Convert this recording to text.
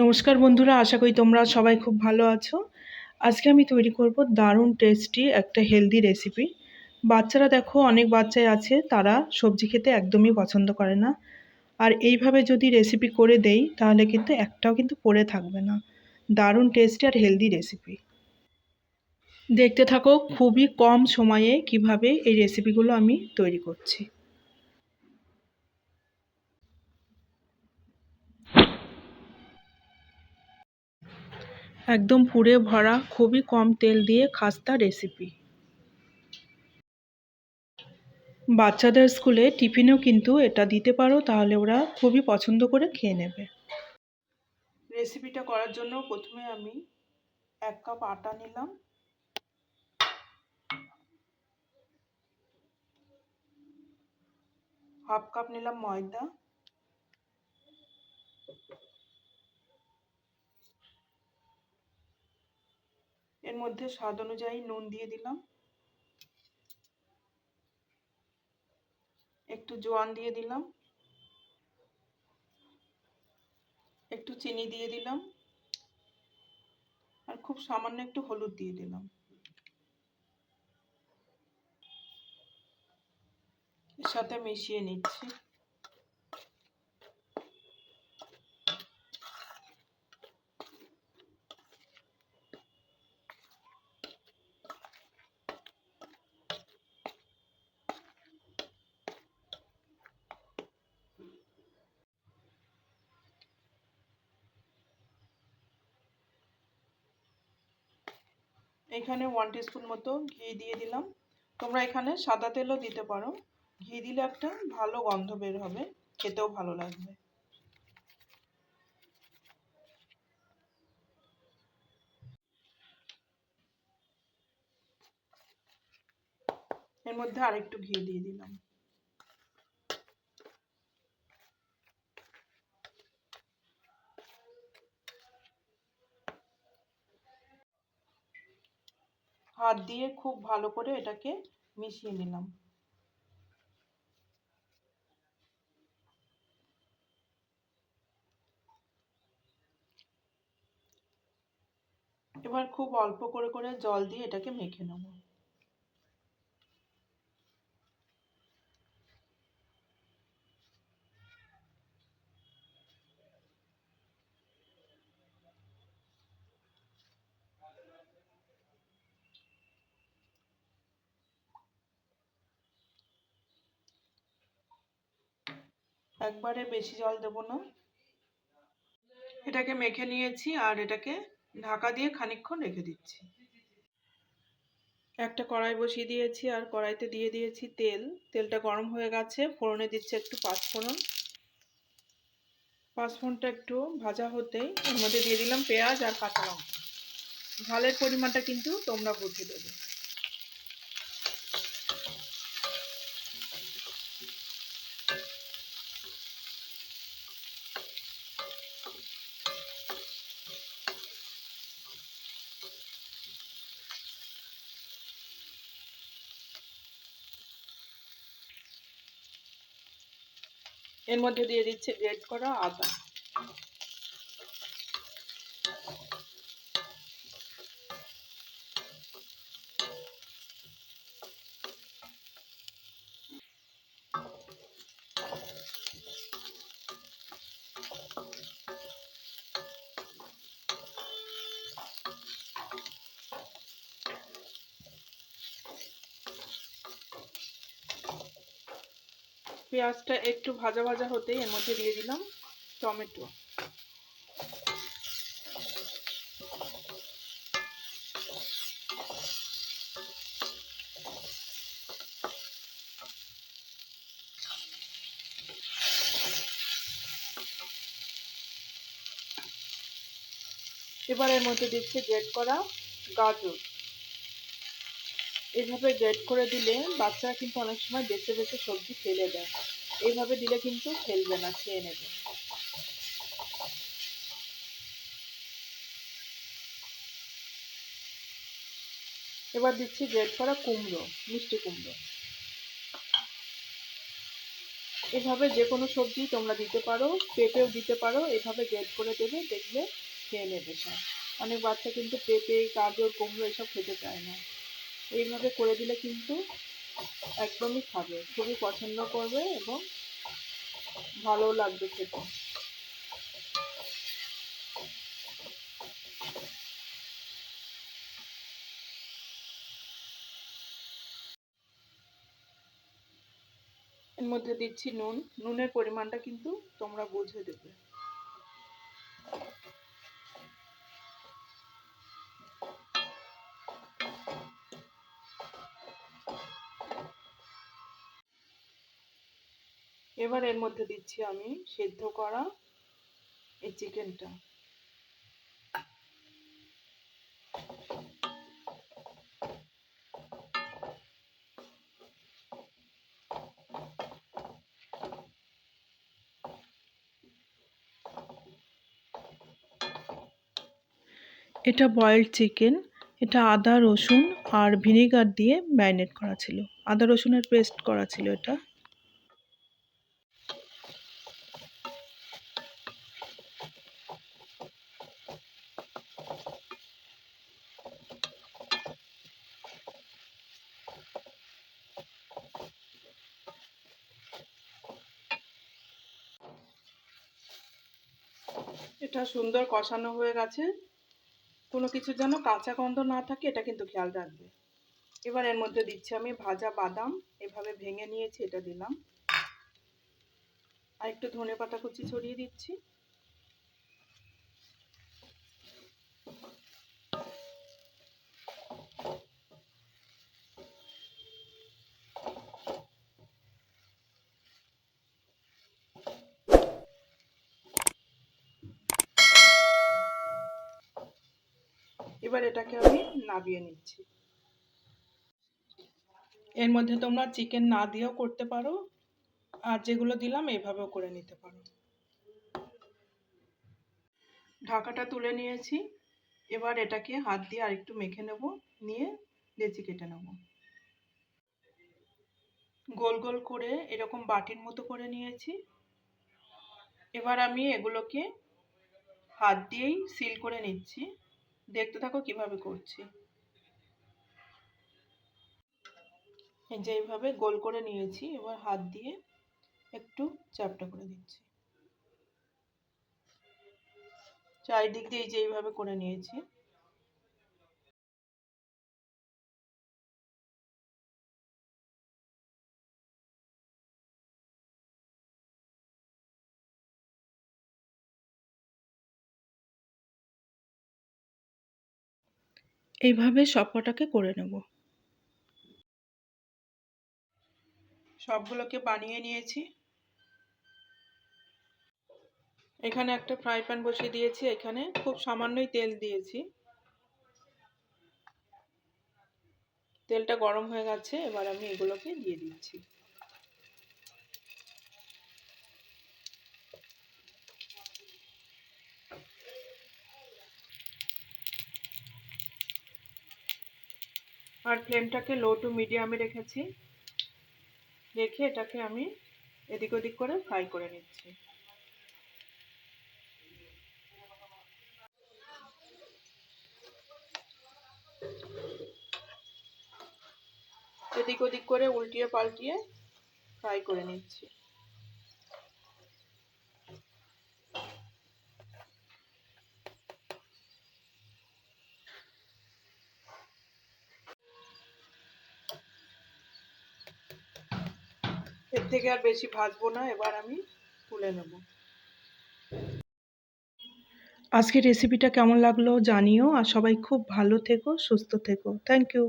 নমস্কার বন্ধুরা, আশা করি তোমরা সবাই খুব ভালো আছো। আজকে আমি তৈরি করব দারুণ টেস্টি একটা হেলদি রেসিপি বাচ্চারা দেখো, অনেক বাচ্চাই আছে, তারা সবজি খেতে একদমই পছন্দ করে না। আর এইভাবে যদি রেসিপি করে দেই, তাহলে কিন্তু একটাও কিন্তু পড়ে থাকবে না। দারুণ টেস্টি আর হেলদি রেসিপি দেখতে থাকো, খুবই কম সময়ে কীভাবে এই রেসিপিগুলো আমি তৈরি করছি। একদম পুড়ে ভরা, খুবই কম তেল দিয়ে খাস্তা রেসিপি বাচ্চাদের স্কুলে টিফিনেও কিন্তু এটা দিতে পারো, তাহলে ওরা খুবই পছন্দ করে খেয়ে নেবে। রেসিপিটা করার জন্য প্রথমে আমি এক কাপ আটা নিলাম। হাফ কাপ নিলাম ময়দা এর মধ্যে স্বাদ অনুযায়ী নুন দিয়ে দিলাম। একটু জোয়ান দিয়ে দিলাম। একটু চিনি দিয়ে দিলাম। আর খুব সামান্য একটু হলুদ দিয়ে দিলাম। এর সাথে মিশিয়ে নিচ্ছি। এখানে ওয়ান টিস্পুন মতো ঘি দিয়ে দিলাম। তোমরা এখানে সাদা তেলও দিতে পারো। ঘি দিলে একটা ভালো গন্ধ বের হবে, খেতেও ভালো লাগবে। এর মধ্যে আরেকটু ঘি দিয়ে দিলাম। হাত দিয়ে খুব ভালো করে এটাকে মিশিয়ে নিলাম। এবার খুব অল্প করে করে জল দিয়ে এটাকে মেখে নেব। একবারে বেশি জল দেব না। এটাকে মেখে নিয়েছি আর এটাকে ঢাকা দিয়ে খানিকক্ষণ রেখে দিচ্ছি। একটা কড়াই বসিয়ে দিয়েছি আর কড়াইতে দিয়ে দিয়েছি তেল। তেলটা গরম হয়ে গেছে, ফোড়নে দিচ্ছে একটু পাঁচফোড়ন। পাঁচফোড়নটা একটু ভাজা হতেই এর মধ্যে দিয়ে দিলাম পেঁয়াজ আর কাঁচা লঙ্কা। ঝালের পরিমাণটা কিন্তু তোমরা বুঝে দেবে। এর মধ্যে দিয়ে দিচ্ছি গ্রেট করা আদা পেঁয়াজটা একটু ভাজা ভাজা হতে এর মধ্যে দিয়ে দিলাম টমেটো। এবার এর মধ্যে দিচ্ছে গ্রেট করা গাজর। এইভাবে গ্রেড করে দিলে বাচ্চারা কিন্তু অনেক সময় বেছে বেছে সবজি ফেলে দেয়। এইভাবে দিলে কিন্তু ফেলবে না, খেয়ে নেবে। এবার দিচ্ছি গ্রেড করা কুমড়ো, মিষ্টি কুমড়ো। এভাবে যে কোনো সবজি তোমরা দিতে পারো, পেঁপেও দিতে পারো, এভাবে গ্রেড করে দেবে, দেখবে খেয়ে নেবে সব। অনেক বাচ্চা কিন্তু পেঁপে, গাজর, কুমড়ো এসব খেতে চায় না। এইভাবে করে দিলে কিন্তু একদমই খাবে। খুবই পছন্দ করবে এবং ভালো লাগবে খেতে। এর মধ্যে দিচ্ছি নুন। নুনের পরিমাণটা কিন্তু তোমরা বুঝে দেবে। এবার এর মধ্যে দিচ্ছি আমি সেদ্ধ করা এই চিকেনটা। এটা বয়েলড চিকেন, এটা আদা রসুন আর ভিনেগার দিয়ে ম্যারিনেট করা ছিল। আদা রসুনের পেস্ট করা ছিল এটা। এটা সুন্দর কষানো হয়ে গেছে। কোনো কিছু যেন কাঁচা গন্ধ না থাকে, এটা কিন্তু খেয়াল রাখবে। এবার এর মধ্যে দিচ্ছি আমি ভাজা বাদাম। এভাবে ভেঙে নিয়েছি, এটা দিলাম। আর একটু ধনে পাতা কুচি ছড়িয়ে দিচ্ছি। এবার এটাকে আমি নাবিয়ে নিচ্ছি। এর মধ্যে তোমরা চিকেন না দিয়েও করতে পারো, আর যেগুলো দিলাম এভাবেও করে নিতে পারো। ঢাকাটা তুলে নিয়েছি। এবার এটাকে হাত দিয়ে আরেকটু মেখে নেব, নিয়ে লেচি কেটে নেব। গোল গোল করে এরকম বাটির মতো করে নিয়েছি। এবার আমি এগুলোকে হাত দিয়েই সিল করে নিচ্ছি। দেখতে থাকো কীভাবে করছি। যে এইভাবে গোল করে নিয়েছি, এবার হাত দিয়ে একটু চাপটা করে দিচ্ছি। চারিদিক দিয়ে যেইভাবে করে নিয়েছি। এইভাবে সবকটাকে করে নেব। সবগুলোকে বানিয়ে নিয়েছি। এখানে একটা ফ্রাই প্যান বসিয়ে দিয়েছি, এখানে খুব সামান্যই তেল দিয়েছি। তেলটা গরম হয়ে গেছে, এবার আমি এগুলোকে দিয়ে দিচ্ছি। আর ফ্লেমটাকে লো টু মিডিয়ামে রেখেছি। রেখে এটাকে আমি এদিক ওদিক করে ফ্রাই করে নিচ্ছি। এদিক ওদিক করে উল্টিয়ে পাল্টিয়ে ফ্রাই করে নিচ্ছি। থেকে আর বেশি ভাজবো না, এবার আমি তুলে নেব। আজকের রেসিপিটা কেমন লাগল জানিও, আর সবাই খুব ভালো থেকো, সুস্থ থেকো। Thank you